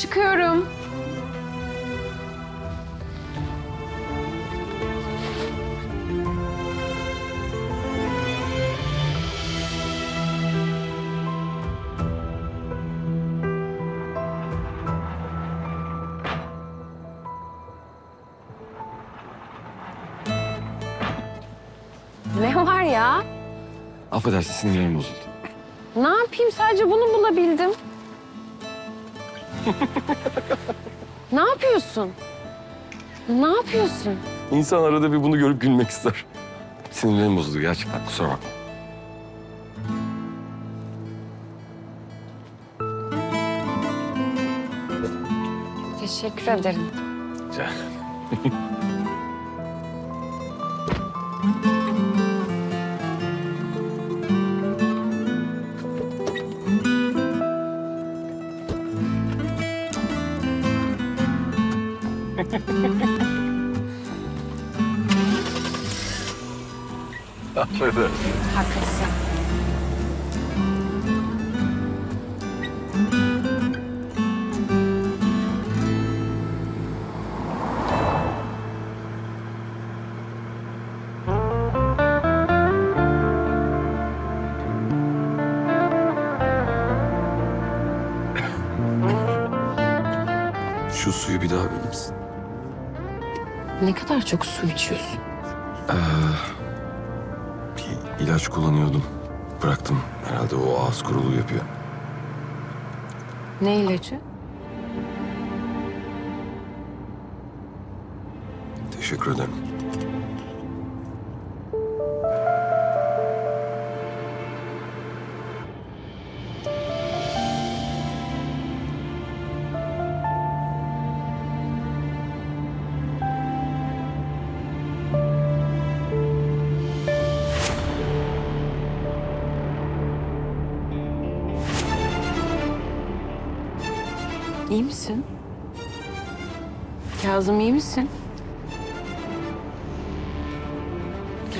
Çıkıyorum. Ne var ya? Affedersin sinirlerim bozuldu. Ne yapayım? Sadece bunu bulabildim. Ne yapıyorsun? Ne yapıyorsun? İnsan arada bir bunu görüp gülmek ister. Sinirlerim bozuldu gerçekten kusura bakma. Teşekkür ederim. Rica ederim. Affedersin. Haklısın. Şu Ne kadar çok su içiyorsun. Bir ilaç kullanıyordum. Bıraktım. Herhalde o ağız kuruluğu yapıyor. Ne ilacı? Teşekkür ederim. İyi misin? Kazım iyi misin?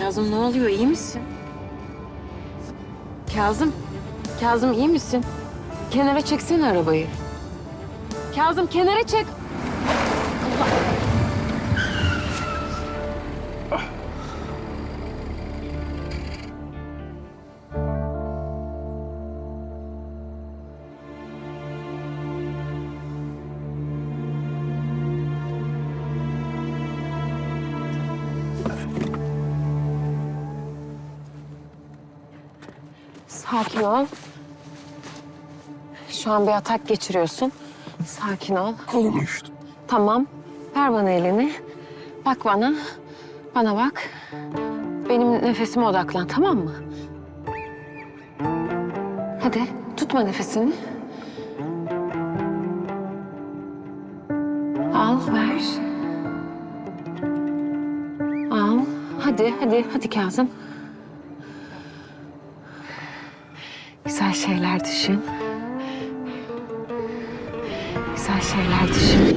Kazım ne oluyor? İyi misin? Kazım, Kazım iyi misin? Kenara çeksene arabayı. Kazım kenara çek. Sakin ol. Şu an bir atak geçiriyorsun. Sakin ol. Kolum uyuştu. Tamam. Ver bana elini. Bak bana. Bana bak. Benim nefesime odaklan tamam mı? Hadi tutma nefesini. Al ver. Al. Hadi hadi hadi Kazım. Güzel şeyler düşün. Güzel şeyler düşün.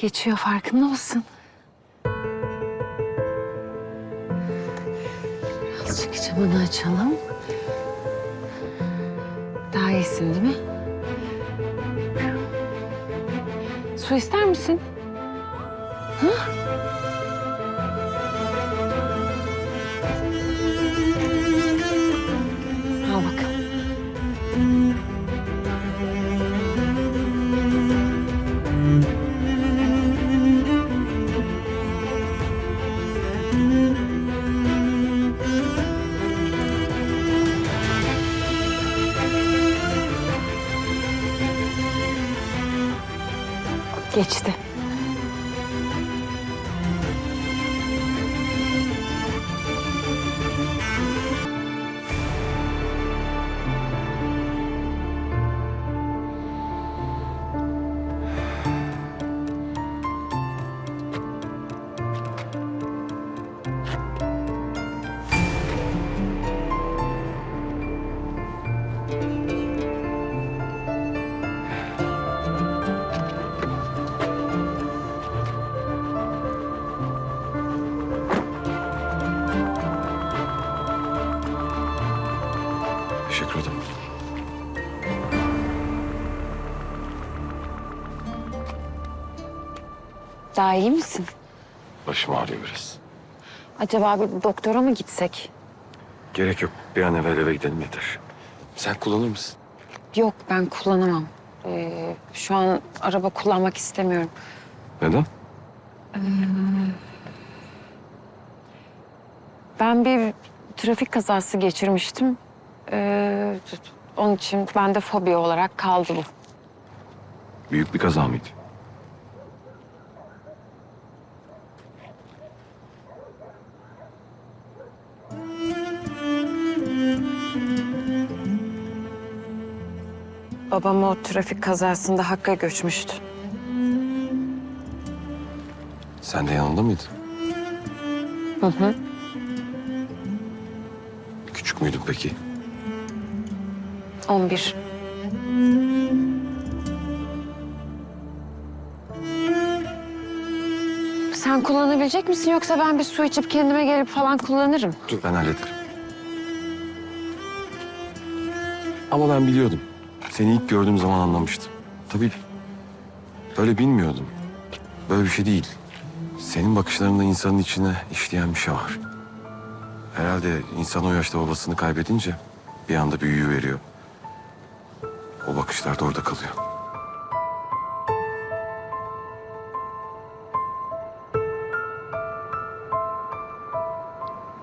Geçiyor farkında mısın? Azıcık camını açalım. Daha iyisin değil mi? Su ister misin? Hı? бачите. Daha iyi misin? Başım ağrıyor biraz. Acaba bir doktora mı gitsek? Gerek yok. Bir an evvel eve gidelim yeter. Sen kullanır mısın? Yok ben kullanamam. Ee, şu an araba kullanmak istemiyorum. Neden? Ben bir trafik kazası geçirmiştim. Ee, onun için bende fobi olarak kaldı bu. Büyük bir kaza mıydı? Babam o trafik kazasında Hakk'a göçmüştü. Sen de yanında mıydın? Hı hı. Küçük müydün peki? 11. Sen kullanabilecek misin yoksa ben bir su içip kendime gelip falan kullanırım. Dur ben hallederim. Ama ben biliyordum. Seni ilk gördüğüm zaman anlamıştım. Tabii böyle bilmiyordum. Böyle bir şey değil. Senin bakışlarında insanın içine işleyen bir şey var. Herhalde insan o yaşta babasını kaybedince bir anda büyüyü veriyor. O bakışlar da orada kalıyor.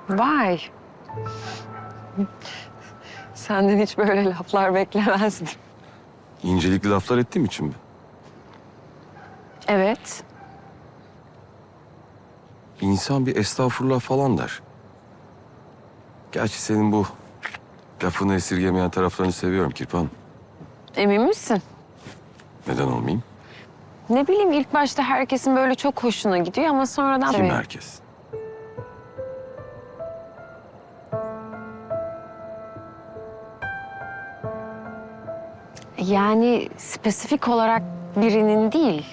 Vay. Senden hiç böyle laflar beklemezdim. İncelikli laflar ettiğim için mi? Evet. İnsan bir estağfurullah falan der. Gerçi senin bu lafını esirgemeyen taraflarını seviyorum Kirpan. Emin misin? Neden olmayayım? Ne bileyim ilk başta herkesin böyle çok hoşuna gidiyor ama sonradan... Kim herkes? Yani spesifik olarak birinin değil.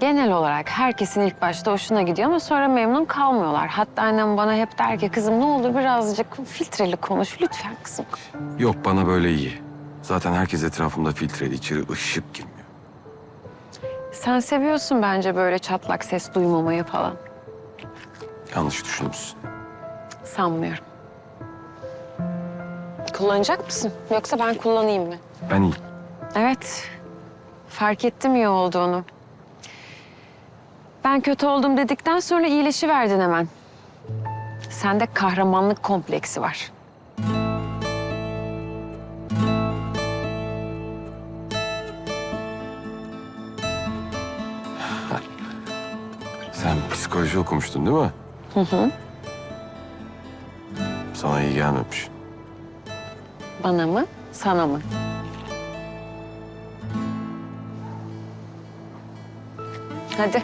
Genel olarak herkesin ilk başta hoşuna gidiyor ama sonra memnun kalmıyorlar. Hatta annem bana hep der ki kızım ne olur birazcık filtreli konuş lütfen kızım. Yok bana böyle iyi. Zaten herkes etrafımda filtreli, içeri ışık girmiyor. Sen seviyorsun bence böyle çatlak ses duymamayı falan. Yanlış düşünmüşsün. Sanmıyorum. Kullanacak mısın? Yoksa ben kullanayım mı? Ben iyi. Evet. Fark ettim iyi olduğunu. Ben kötü oldum dedikten sonra iyileşiverdin hemen. Sende kahramanlık kompleksi var. Sen psikoloji okumuştun değil mi? Hı hı. Sana iyi gelmemiş. Bana mı, sana mı? Hadi.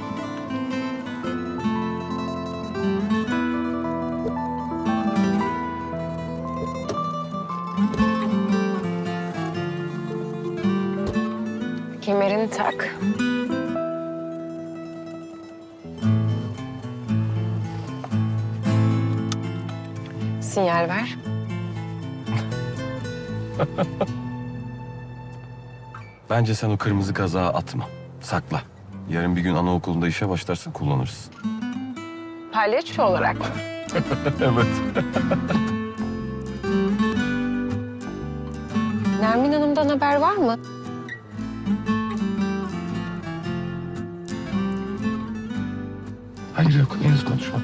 Kemerini tak. Sinyal ver. Bence sen o kırmızı kazağı atma. Sakla. Yarın bir gün anaokulunda işe başlarsın kullanırız. Palyaço olarak mı? evet. Nermin Hanım'dan haber var mı? Hayır yok henüz konuşmadı.